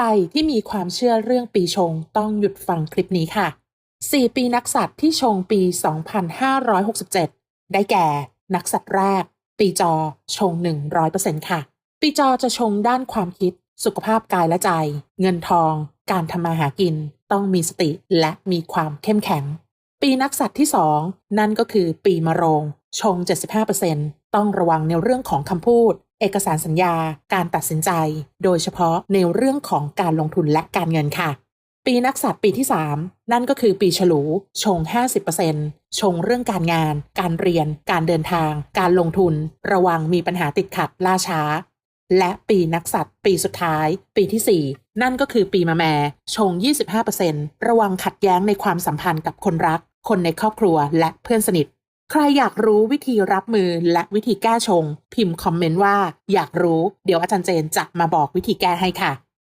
รที่มีความเชื่อเรื่องปีชงต้องหยุดฟังคลิปนี้ค่ะ 4 ปีนักสัตว์ที่ชงปี 2567 ได้แก่ นักสัตว์แรก ปีจอชง 100%ค่ะ ปีจอจะชงด้านความคิด สุขภาพกายและใจ เงินทอง การทำมาหากิน ต้องมีสติและมีความเข้มแข็ง ปีนักสัตว์ที่ 2 นั่นก็คือปีมะโรง ชง 75%ต้องระวังในเรื่องของคำพูด เอกสารสัญญา การตัดสินใจ โดยเฉพาะในเรื่องของการลงทุนและการเงินค่ะ ปีนักสัตว์ปีที่ 3 นั่นก็คือปีฉลู ชง 50%ชงเรื่องการงาน การเรียน การเดินทาง การลงทุน ระวังมีปัญหาติดขัดล่าช้า และปีนักสัตว์ปีสุดท้าย ปีที่ 4 นั่นก็คือปีมะแม่ ชง 25%ระวังขัดแย้งในความสัมพันธ์กับคนรัก คนในครอบครัวและเพื่อนสนิท ใครอยากรู้วิธีรับมือและวิธีแก้ชง พิมพ์คอมเมนต์ว่าอยากรู้ เดี๋ยวอาจารย์เจนจะมาบอกวิธีแก้ให้ค่ะ